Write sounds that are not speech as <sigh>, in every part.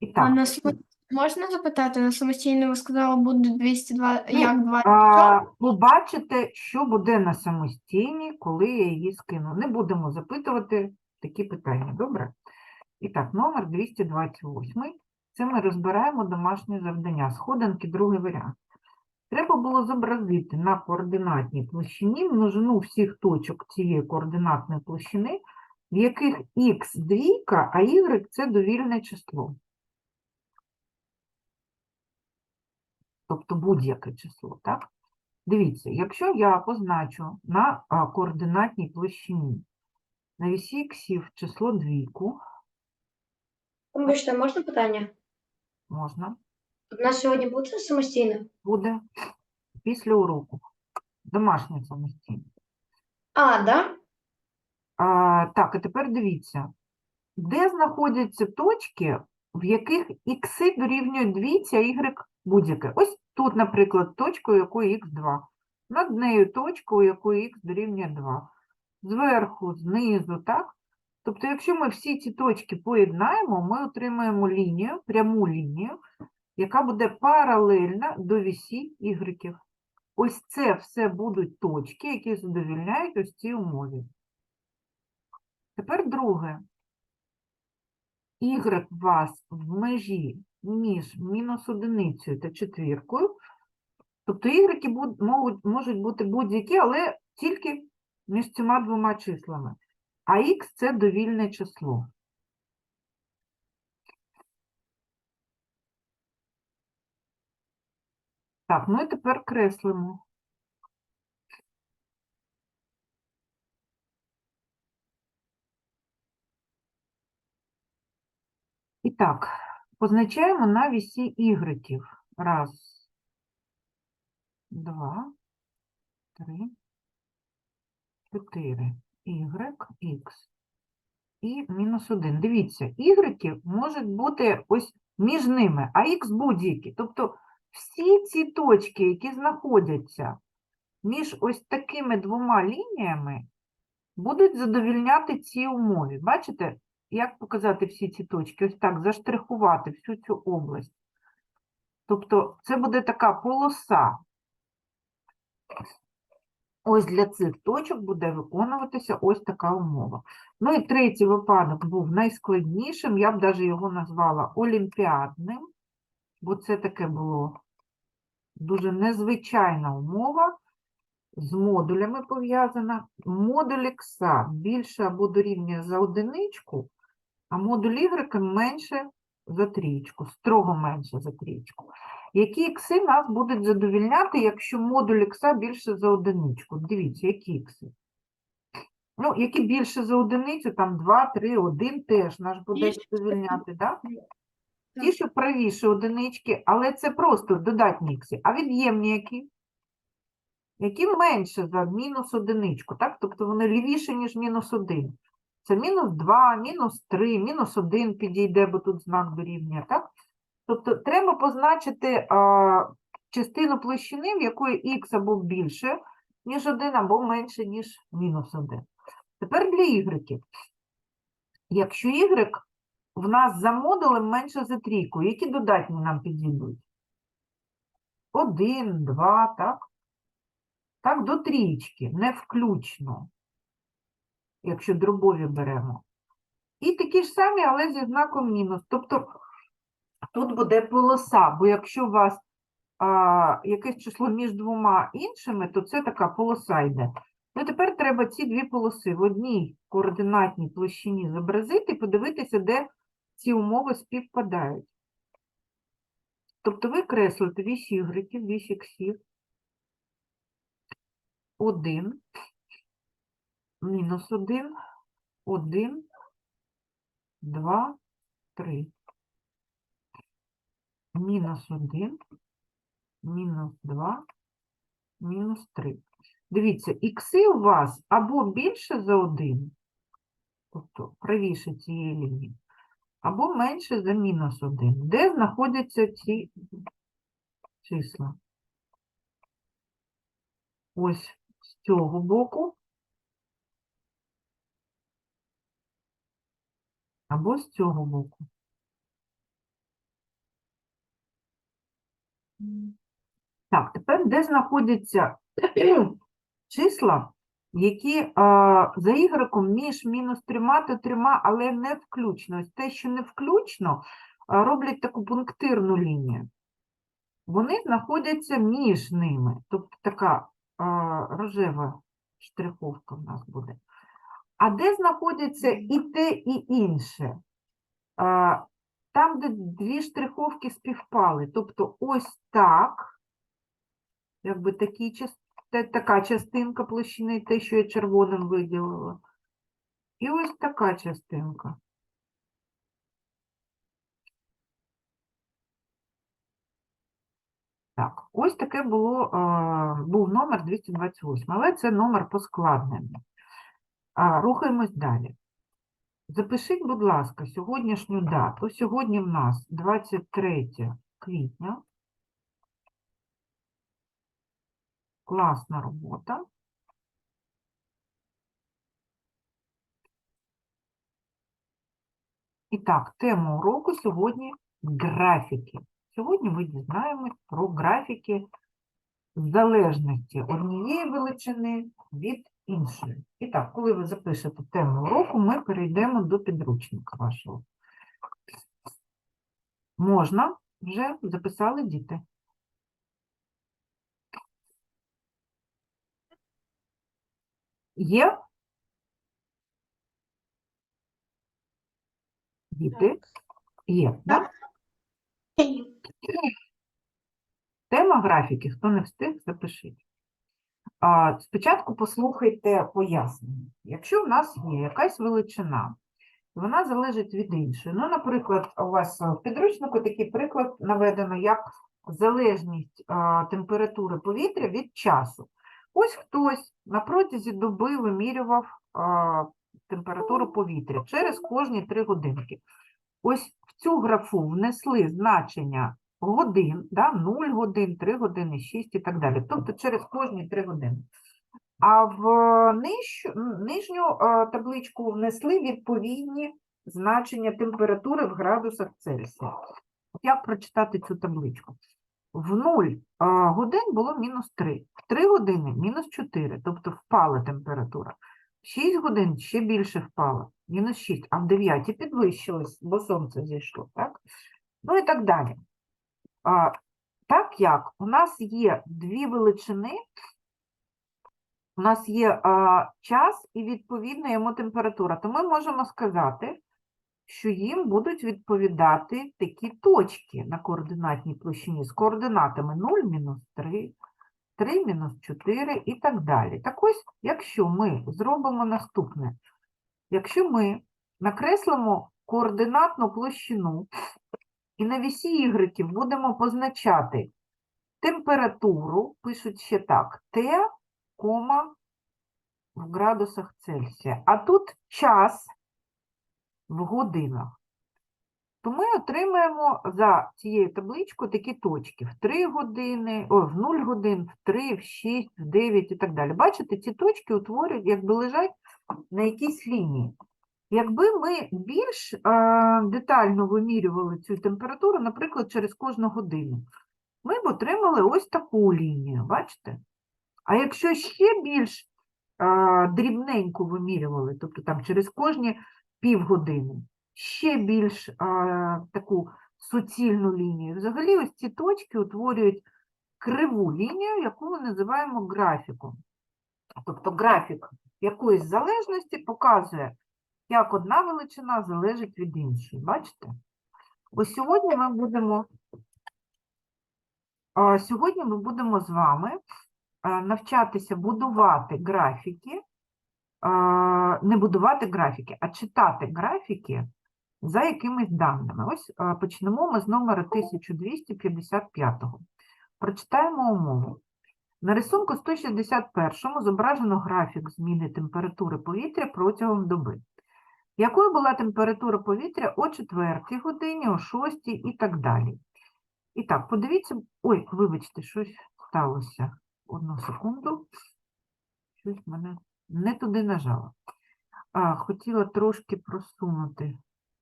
І А так, на само- Можна запитати, на самостійно ви сказали, буде 202, Ну, як 20? а, побачите, що буде на самостійній, коли я її скину. Не будемо запитувати такі питання, добре? І так, номер 228. Це ми розбираємо домашнє завдання. Сходинки, другий варіант. Треба було зобразити на координатній площині множину всіх точок цієї координатної площини, в яких х двійка, а y – це довільне число. Тобто будь-яке число, так? Дивіться, якщо я позначу на координатній площині на вісі іксів число двійку, Вибачте, можна питання? можна, У нас сьогодні буде самостійно? буде після уроку. Домашнє самостійно. А, да? А, так, і тепер дивіться, де знаходяться точки, в яких ікси дорівнюють двійці, а y будь-яке. Ось тут, наприклад, точка, у якої х2. Над нею точка, у якої х дорівнює 2. Зверху, знизу, так? Тобто, якщо ми всі ці точки поєднаємо, ми отримаємо лінію, пряму лінію, яка буде паралельна до вісі y. Ось це все будуть точки, які задовільняють ось цій умові. Тепер друге. Y у вас в межі між мінус одиницею та четвіркою. Тобто можуть, можуть бути будь-які, але тільки між цими двома числами. А х це довільне число. Так, ну і тепер креслимо. І так, позначаємо на вісі ігреків. Раз, два, три, чотири. Y, X і мінус один. Дивіться, ігреки можуть бути ось між ними, а Х будь-які. Тобто всі ці точки, які знаходяться між ось такими двома лініями, будуть задовільняти цій умові. Бачите, як показати всі ці точки? Ось так, заштрихувати всю цю область. Тобто це буде така полоса. Ось для цих точок буде виконуватися ось така умова. Ну і третій випадок був найскладнішим, я б навіть його назвала олімпіадним, бо це таке було дуже незвичайна умова, з модулями пов'язана. Модуль ікса більше або дорівнює за одиничку, а модуль y менше за трічку, строго менше за трічку. Які ікси нас будуть задовільняти, якщо модуль ікса більше за одиничку? Дивіться, які ікси. Ну, які більше за одиницю, там 2, 3, 1 теж наш буде задовільняти, так? Ті, Так. що правіше одинички, але це просто додатні ікси. А від'ємні які? Які менше за мінус одиничку, так? Тобто вони лівіше, ніж мінус 1. Це мінус 2, мінус 3, мінус 1 підійде, бо тут знак дорівнює, так? Тобто треба позначити а, частину площини, в якої х або більше, ніж 1, або менше, ніж мінус 1. Тепер для ігреків. Якщо y в нас за модулем менше за трійку, які додатні нам підійдуть? 1, 2, так? Так, до трійки, не включно, якщо дробові беремо. І такі ж самі, але зі знаком мінус. Тобто тут буде полоса, бо якщо у вас а, якесь число між двома іншими, то це така полоса йде. Ну, тепер треба ці дві полоси в одній координатній площині зобразити і подивитися, де ці умови співпадають. Тобто ви креслите вісь ігреків, вісь іксів. 1, мінус 1, 1, 2, 3. Мінус 1, мінус 2, мінус 3. Дивіться, ікси у вас або більше за 1, тобто правіше цієї лінії, або менше за мінус 1. Де знаходяться ці числа? Ось з цього боку. Або з цього боку. Так, тепер де знаходяться <clears throat> числа, які а, за ігреком між мінус трьома та трьома, але не включно. Ось те, що не включно, а, роблять таку пунктирну лінію. Вони знаходяться між ними. Тобто така а, рожева штриховка в нас буде. А де знаходяться і те, і інше? Там, де дві штриховки співпали. Тобто ось так, якби такі, така частинка площини, те, що я червоним виділила. І ось така частинка. Так, ось таке було, був номер 228, але це номер поскладнений. А, рухаємось далі. Запишіть, будь ласка, сьогоднішню дату. Сьогодні в нас 23 квітня. Класна робота. І так, тема уроку сьогодні графіки. Сьогодні ми дізнаємось про графіки залежності однієї величини від іншої. І так, коли ви запишете тему уроку, ми перейдемо до підручника вашого. Можна, вже записали діти. Є? Діти? Є, так? Тема графіки, хто не встиг, запишіть. Спочатку послухайте пояснення. Якщо в нас є якась величина, вона залежить від іншої. Ну, наприклад, у вас в підручнику такий приклад наведено, як залежність температури повітря від часу. Ось хтось на протязі доби вимірював температуру повітря через кожні 3 годинки. Ось в цю графу внесли значення годин, да, 0 годин, 3 години, 6 і так далі. Тобто через кожні 3 години. А в ниж, нижню е, табличку внесли відповідні значення температури в градусах Цельсія. Як прочитати цю табличку? В 0 е, годин було мінус 3, в 3 години мінус 4, тобто впала температура. В 6 годин ще більше впала, мінус 6, а в 9 підвищилось, бо сонце зійшло, так? Ну і так далі. Так як у нас є дві величини, у нас є час і відповідно йому температура, то ми можемо сказати, що їм будуть відповідати такі точки на координатній площині з координатами 0, мінус 3, 3, мінус 4 і так далі. Так ось, якщо ми зробимо наступне, якщо ми накреслимо координатну площину і на вісі ігреків будемо позначати температуру, пишуть ще так, Т, в градусах Цельсія. А тут час в годинах. То ми отримаємо за цією табличкою такі точки в 3 години, о, в 0 годин, в 3, в 6, в 9 і так далі. Бачите, ці точки утворюють, якби лежать на якійсь лінії. Якби ми більш е, детально вимірювали цю температуру, наприклад, через кожну годину, ми б отримали ось таку лінію, бачите? А якщо ще більш е, дрібненько вимірювали, тобто там через кожні півгодини, ще більш е, таку суцільну лінію, взагалі ось ці точки утворюють криву лінію, яку ми називаємо графіком. Тобто графік якоїсь залежності показує, як одна величина залежить від іншої. Бачите? Ось сьогодні ми будемо, сьогодні ми будемо з вами навчатися будувати графіки, не будувати графіки, а читати графіки за якимись даними. Ось почнемо ми з номера 1255. Прочитаємо умову. На рисунку 161 зображено графік зміни температури повітря протягом доби. Якою була температура повітря о 4 годині, о 6 і так далі. І так, подивіться, ой, вибачте, щось сталося. Одну секунду. Щось мене не туди нажала. А, хотіла трошки просунути.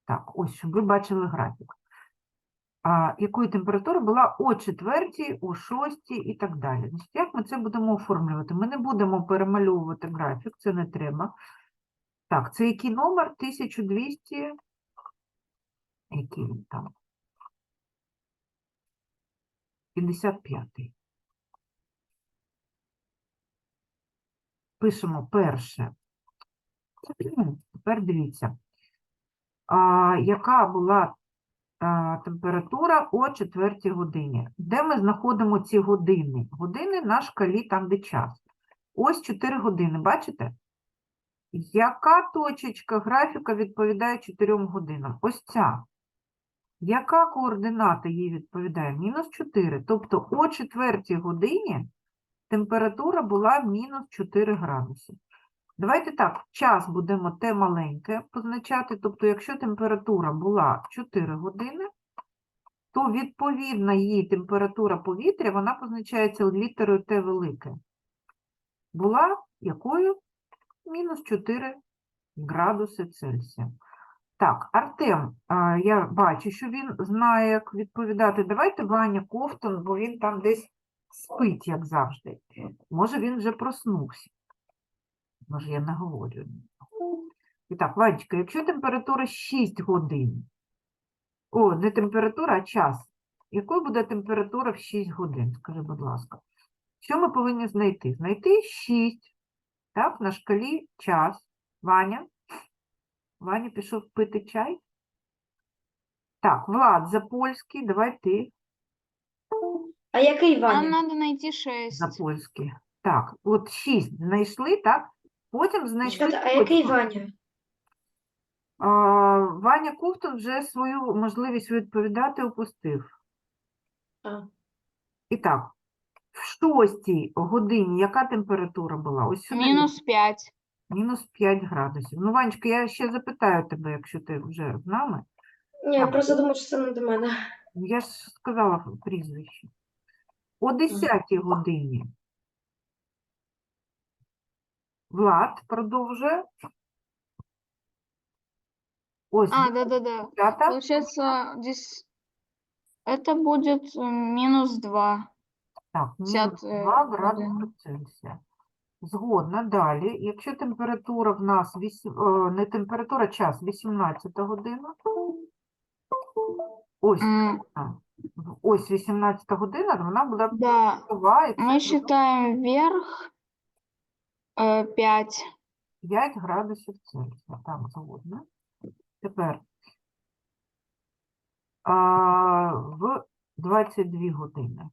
Так, ось, щоб ви бачили графік. а, якої температура була о 4, о 6 і так далі. Як ми це будемо оформлювати? Ми не будемо перемальовувати графік, це не треба. Так, це який номер? 1200. Який він там? 55. Пишемо перше. Тепер дивіться, а, яка була а, температура о 4 годині. Де ми знаходимо ці години? Години на шкалі там, де час. Ось 4 години, бачите? Яка точечка графіка відповідає 4 годинам? Ось ця. Яка координата їй відповідає? Мінус 4. Тобто о 4 годині температура була мінус 4 градуси. Давайте так, час будемо те маленьке позначати. Тобто, якщо температура була 4 години, то відповідна її температура повітря, вона позначається літерою Т велике. Була якою? Мінус 4 градуси Цельсія. Так, Артем, я бачу, що він знає, як відповідати. Давайте Ваня Ковтун, бо він там десь спить, як завжди. Може, він вже проснувся. Може, я наговорю. І так, Ванечка, якщо температура 6 годин, о, не температура, а час. Якою буде температура в 6 годин? Скажи, будь ласка. Що ми повинні знайти? Знайти 6, так, на шкалі час. Ваня? Ваня пішов пити чай? Так, Влад, за-польський, давай ти А який Нам Ваня? надо найти 6. за-польський. Так, от 6 знайшли, так? Потім знайшли Чекайте, а який точку. Ваня? А, Ваня Ковтун вже свою можливість відповідати опустив. А. І так, в шостій годині яка температура була? Ось сюди. Мінус 5. Мінус 5 градусів. Ну, Ванечка, я ще запитаю тебе, якщо ти вже з нами. Ні, я просто думав, що це не до мене. Ну, Я ж сказала прізвище. О 10 годині. Влад продовжує. Ось А, да-да-да. 10. Получается, здесь это будет э, минус 2. Так, мінус 50, е, 2 градуси. Цельсія. Згодна. Далі, якщо температура в нас, е, не температура, а час 18 година. Ось, М, ось 18 година, вона буде Да, і мы считаем вверх 5. 5 градусів Цельсія. Так, згодна. Тепер а, в 22 години.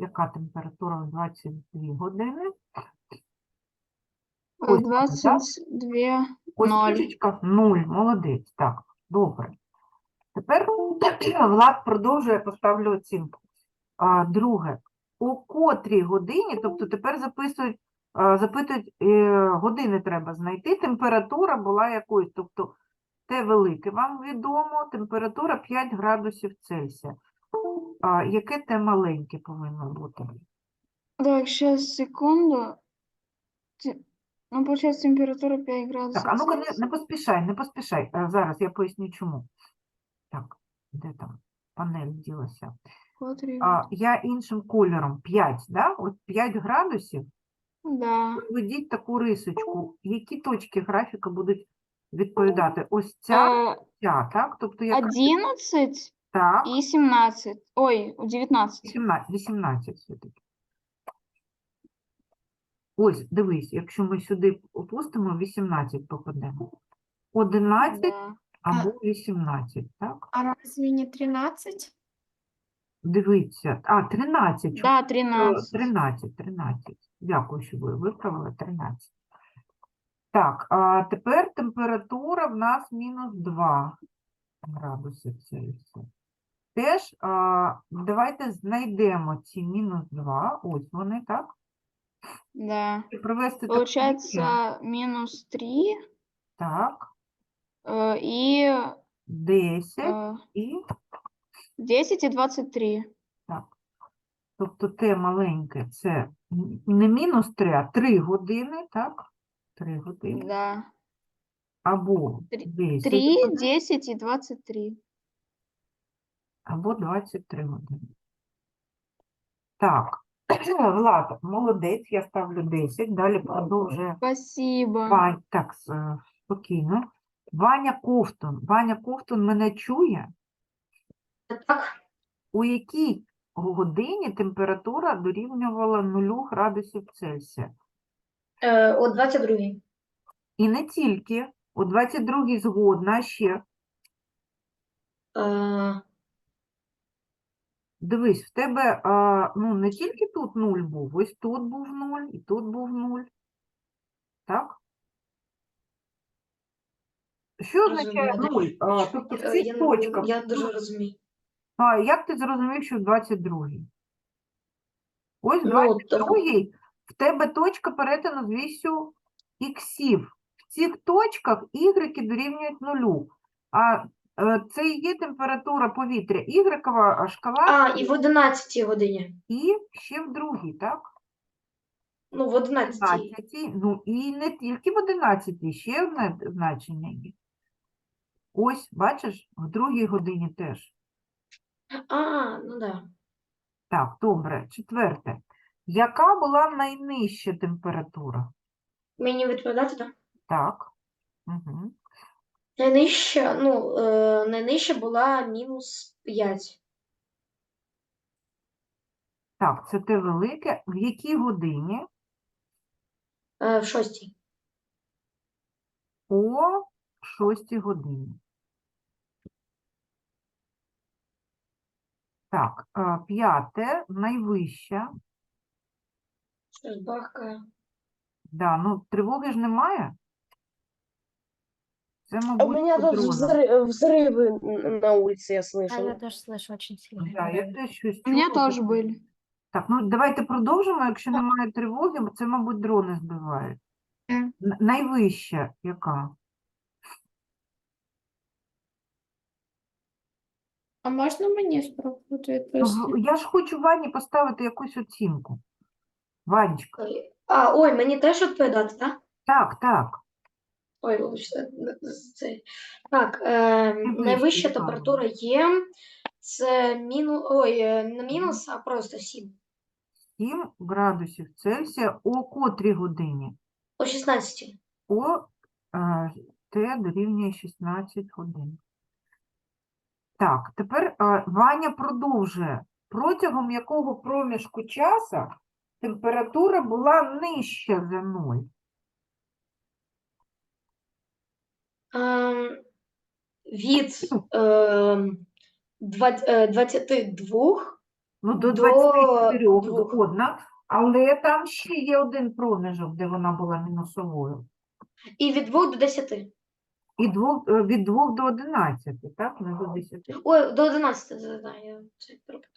Яка температура в 22 години? Ось, 22. Ось Ноль. точечка 0, молодець. Так, добре. Тепер <clears throat> Влад продовжує, я поставлю оцінку. А, друге, у котрій годині, тобто тепер записують, запитують, е, години треба знайти, температура була якоюсь, тобто те велике вам відомо, температура 5 градусів Цельсія. А, яке те маленьке повинно бути? Так, сейчас, секунду. Ну, получается, температура 5 градусов. Так, а ну-ка не, не поспішай, не поспішай. А, зараз я поясню чому. Так, де там панель ділася? А, я іншим кольором 5, да? От 5 градусів. Да. Введіть таку рисочку. Які точки графіка будуть відповідати? Ось ця, Э, ця, так? Тобто яка 11 так, и 17. Ой, 19. 18, 18 все-таки. Ось, дивись, якщо ми сюди опустимо, 18 попадемо. 11 Да. або 18, так? А разве не 13? Дивіться. А, 13. чому? Да, Е, 13. 13, 13. Дякую, що ви виправили 13. Так, а тепер температура в нас мінус 2 градуси Цельсія. Теж а, давайте знайдемо ці мінус 2. Ось вони, так? Да. І провести таку лінію. Получается, минус 3 Так, э, и 10 э, і 10 и 23. так. Тобто те маленьке це не мінус 3, а 3 години, так? 3 години. Да. або Три- 10 3, 10 и 23. Або 23 години. Так, <clears throat> Влад, молодець, я ставлю 10, далі продовжує Спасибо. Вань, так, с- е, спокійно. Ваня Ковтун. Ваня Ковтун мене чує? Так, У якій годині температура дорівнювала 0 градусів Цельсія? е, о 22-й. І не тільки. У 22-й згодна, ще. Е, Дивись, в тебе а, ну, не тільки тут 0 був, ось тут був 0, і тут був 0. Так? Що означає Розумію. 0? А, тобто в е, цих я, точках. я дуже розумію. А, як ти зрозумів, що в 22-й? Ось Ну, 22-й, в тебе точка перетину з вісю іксів. В цих точках ігреки дорівнюють нулю. А е, це і є температура повітря. Ігрекова шкала А, і в 11 годині. і ще в другій, так? Ну, в 11. 11, ну і не тільки в 11, ще одне значення є. Ось, бачиш, в другій годині теж. А, ну да. Так, добре. Четверте. Яка була найнижча температура? Мені відповідати, так? Так. Угу. Найнижча, ну, е, найнижча була мінус 5. Так, це те велике. В якій годині? Е, в 6. О 6 годині. Так, е, п'яте, найвища. Щось бахкає. Да, ну тривоги ж немає. Це, А У мабуть, меня по тут дронам. взры- взрывы н- на улице, я Да, я слышала. тоже слышу очень сильно. Да, я теж щось У меня чула тоже таке. были. Так, ну давайте продовжимо. Якщо немає тривоги, бо це, мабуть, дрони збивають. Мгм. Н- Найвища яка? А можна мені спробувати Ну, відповісти? в- Я ж хочу Вані поставити якусь оцінку. Ванечка. Ой. А, ой, мені теж відповідати, так? Так, так. Ой, вибачте, не- це. Так, е, Найвища, температура є. Це мінус, ой, е, не мінус, а просто 7. 7 градусів Цельсія о котрій годині? О 16. О е, Т дорівнює 16 годин. Так, тепер е, Ваня продовжує. Протягом якого проміжку часу температура була нижча за 0? Ем, від ем, два- е, 22 Ну, до До 24 двох. згодна, але там ще є один проміжок, де вона була мінусовою. і від 2 до 10. І двох, е, від 2 до 11, так? Не до 10. Ой, до 11, да, да, я це перепутала.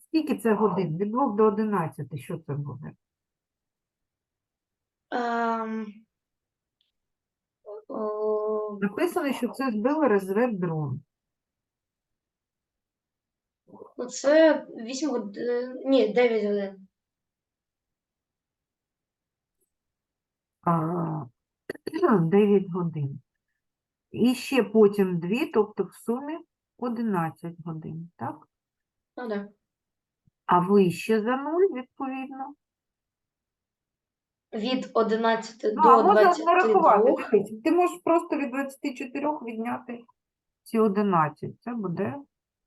Скільки це годин? Від 2 до 11, що це буде? Ем, Написано, що це збили розведдрон. ну це 8 годин, ні, 9 годин. А, <clears throat> 9 годин. І ще потім 2, тобто в сумі 11 годин, так? Ну, да. А вище за 0, відповідно. Від 11 Ну, до можна не рахувати. 22. дивись, Ти можеш просто від 24 відняти ці 11. Це буде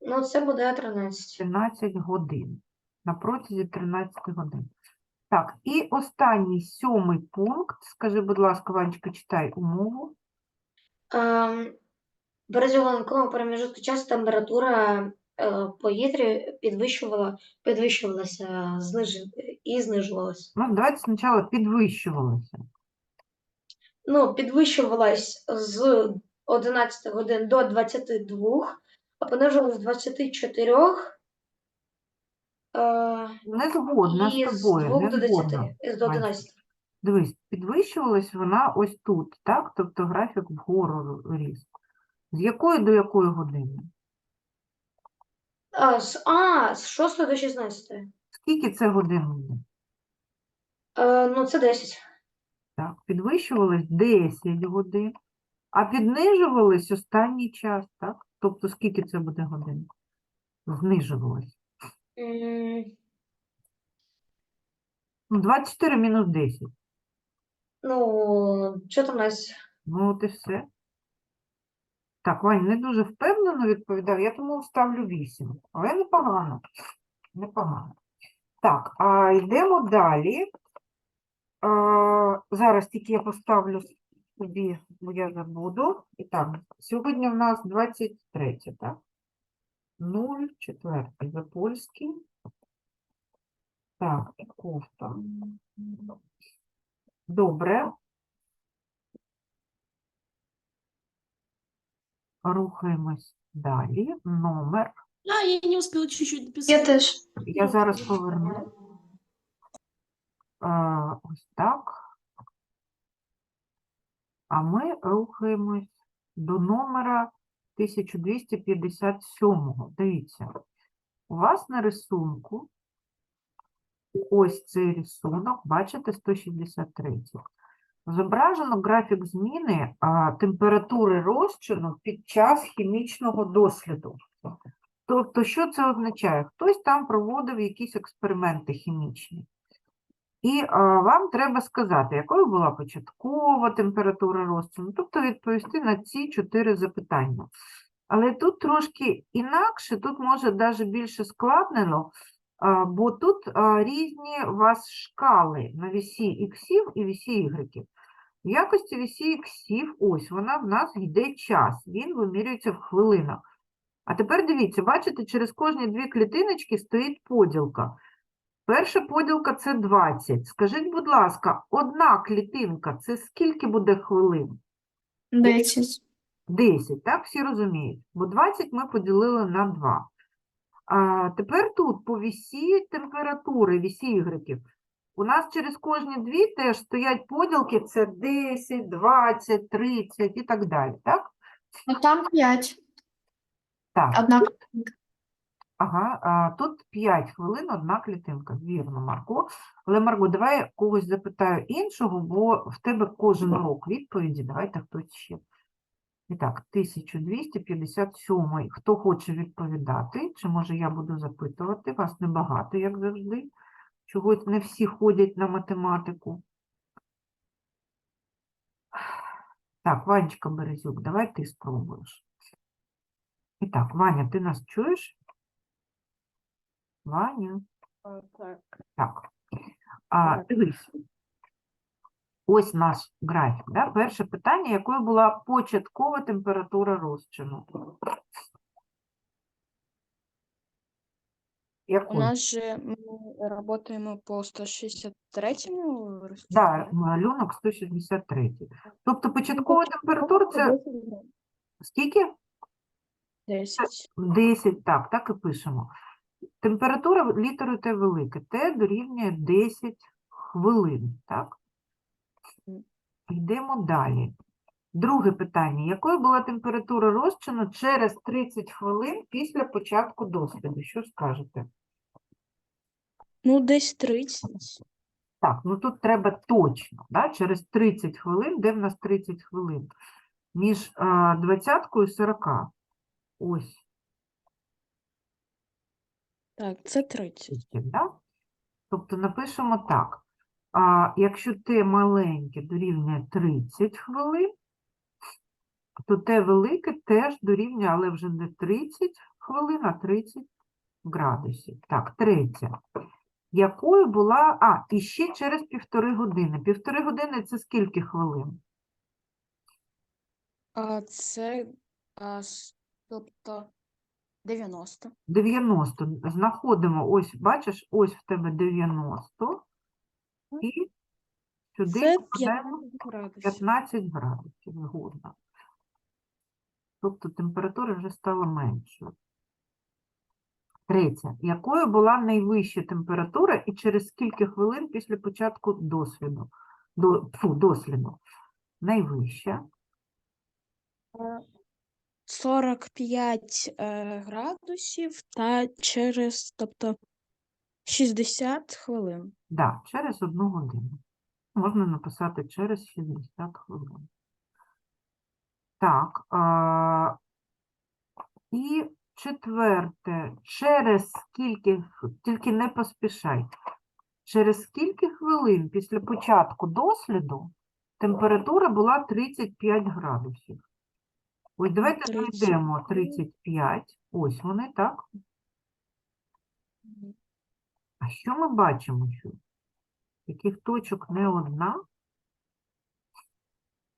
Ну, це буде 13. 13 годин. На протязі 13 годин. Так, і останній сьомий пункт. Скажи, будь ласка, Ванечка, читай умову. Ем, в радіоленковому проміжку часу температура повітря підвищувала, підвищувалася зниж... і знижувалася. Ну, давайте спочатку підвищувалося. Ну, підвищувалась з 11 годин до 22, а понижувалась з 24 е, Не згодна з тобою, не до 10, згодна. до 11. Дивись, підвищувалась вона ось тут, так? Тобто графік вгору ріс. З якої до якої години? А, з, а, з 6 до 16. Скільки це годин буде? Е, ну, це 10. Так, підвищувалось 10 годин, а піднижувались останній час, так? Тобто скільки це буде годин? Знижувалось. М, Ну, 24 мінус 10. Ну, що там у нас? Ну, от і все. Так, Вань, не дуже впевнено відповідав, я тому ставлю 8. Але непогано. Непогано. Так, а йдемо далі. А, зараз тільки я поставлю собі, бо я забуду. І так, сьогодні в нас 23, так? 0, 4 за польський. Так, кофта. Добре. Рухаємось далі. Номер. А, я не успела чуть-чуть Я теж. Я зараз поверну. А, ось так. А ми рухаємось до номера 1257. Дивіться, у вас на рисунку ось цей рисунок, бачите, 163. Зображено графік зміни температури розчину під час хімічного досліду. Тобто, що це означає? Хтось там проводив якісь експерименти хімічні. І а, вам треба сказати, якою була початкова температура розчину, тобто відповісти на ці чотири запитання. Але тут трошки інакше, тут може навіть більше складнено, бо тут різні у вас шкали на вісі іксів і вісі ігреків. В якості вісі іксів, ось вона в нас йде час, він вимірюється в хвилинах. А тепер дивіться, бачите, через кожні дві клітиночки стоїть поділка. Перша поділка це 20. Скажіть, будь ласка, одна клітинка це скільки буде хвилин? 10. 10, так? Всі розуміють. Бо 20 ми поділили на 2. А тепер тут по вісі температури, вісі ігреків. У нас через кожні дві теж стоять поділки, це 10, 20, 30 і так далі, так? Ну там 5. Так. Одна. Ага, а, тут 5 хвилин, одна клітинка. Вірно, Марко. Але, Марго, давай я когось запитаю іншого, бо в тебе кожен урок відповіді. Давайте хтось ще. І так, 1257. Хто хоче відповідати? Чи може я буду запитувати? Вас небагато, як завжди. Чогось не всі ходять на математику. Так, Ванечка Березюк, давай ти спробуєш. І так, Ваня, ти нас чуєш? Ваня. Так. Так. А, дивись. Ось наш графік. Да? Перше питання, якою була початкова температура розчину? У Якою? нас же мы работаем по 163-му Да, малюнок 163. Тобто початкова температура це скільки? 10. 10, так, так і пишемо. Температура літерою Т велике. Т дорівнює 10 хвилин, так? Йдемо далі. Друге питання. Якою була температура розчину через 30 хвилин після початку досліду? Що скажете? Ну, десь 30. Так, ну тут треба точно, да? через 30 хвилин, де в нас 30 хвилин? Між а, 20 і 40. Ось. Так, це 30. тільки, да? Тобто напишемо так. А, якщо Т маленьке дорівнює 30 хвилин, то Т велике теж дорівнює, але вже не 30 хвилин, а 30 градусів. Так, третє. Якою була. А, і ще через півтори години. Півтори години це скільки хвилин? А це, а, тобто, 90. 90. Знаходимо, ось, бачиш, ось в тебе 90. І сюди Це покладаємо 15 градусів. 15 градусів згодна. Тобто температура вже стала меншою. Третє. Якою була найвища температура і через скільки хвилин після початку досвіду? До, фу, досліду? Найвища. 45 е, градусів та через, тобто, 60 хвилин. Да, через одну годину. Можна написати через 60 хвилин. Так. А, і четверте. Через скільки, тільки не поспішай. Через скільки хвилин після початку досліду температура була 35 градусів? Ось давайте 30. знайдемо 35. Ось вони, так? А що ми бачимо? Що? Таких точок не одна,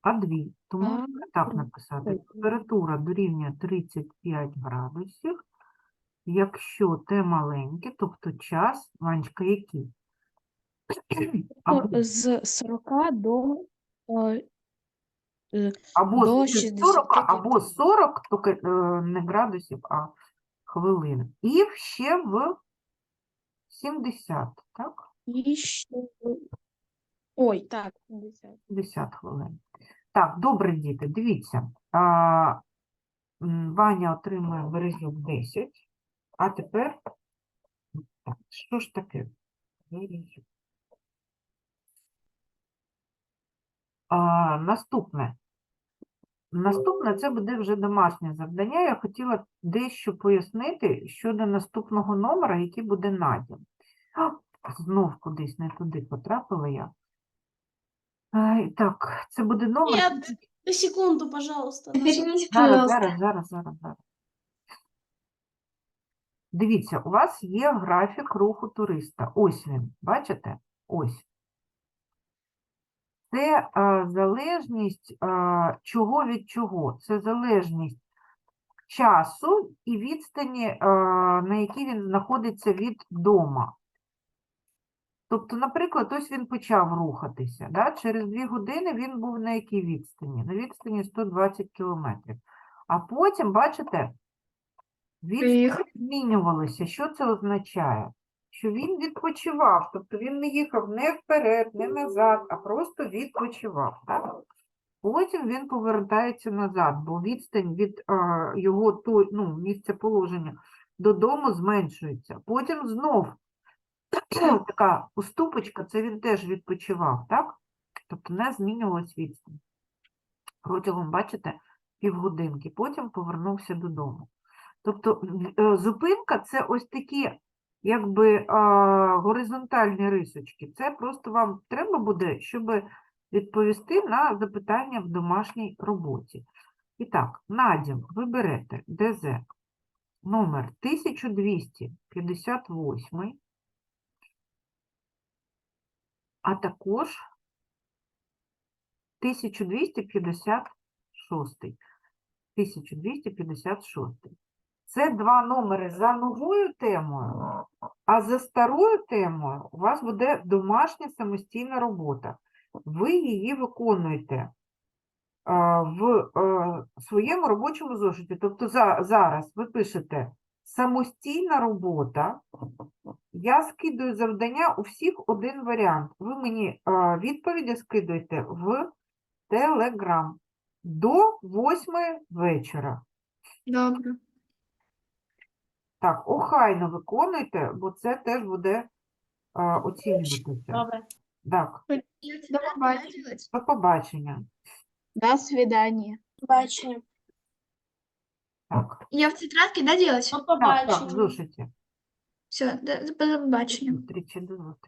а дві. Тому можна так написати. Температура дорівнює 35 градусів, якщо Т маленьке, тобто час, Ванечка, який? Або, З 40 до е, або до з 40, 65. або 40, тільки е, не градусів, а хвилин. І ще в 70, так? і ще. Ой, так, 70. 50 хвилин. Так, добре, діти, дивіться. А, Ваня отримує березюк 10, а тепер, так, що ж таке? А, наступне. Наступне це буде вже домашнє завдання. Я хотіла дещо пояснити щодо наступного номера, який буде надім. Знов кудись не туди потрапила я. Так, це буде номер. Нет, секунду, пожалуйста. Вернись, Зараз, зараз, зараз, зараз, зараз. Дивіться, у вас є графік руху туриста. Ось він, бачите? Ось. Це залежність чого від чого? Це залежність часу і відстані, на якій він знаходиться від дома. Тобто, наприклад, ось він почав рухатися. Да? Через дві години він був на якій відстані? На відстані 120 кілометрів. А потім, бачите, відстані Приїхав. змінювалися. Що це означає? Що він відпочивав, тобто він не їхав не вперед, не назад, а просто відпочивав. Так? Потім він повертається назад, бо відстань від е, його той, ну, місця положення додому зменшується. Потім знов <clears throat> така уступочка, це він теж відпочивав, так? Тобто не змінювалась відстань. Протягом, бачите, півгодинки, потім повернувся додому. Тобто е, зупинка це ось такі якби а, горизонтальні рисочки. Це просто вам треба буде, щоб відповісти на запитання в домашній роботі. І так, Надім, ви берете ДЗ номер 1258, а також 1256. 1256. Це два номери за новою темою, а за старою темою у вас буде домашня самостійна робота. Ви її виконуєте в е, своєму робочому зошиті. Тобто за, зараз ви пишете самостійна робота. Я скидаю завдання у всіх один варіант. Ви мені а, відповіді скидуєте в Telegram до 8 вечора. Добре. Так, охайно виконуйте, бо це теж буде а, оцінюватися. Добре. Так, До побачення. до побачення. До свидания. Побачення. Так, Я в тетрадке, да, делать? До так, так, побачення. Все, до, до побачення. Зустрічі, до зустрічі.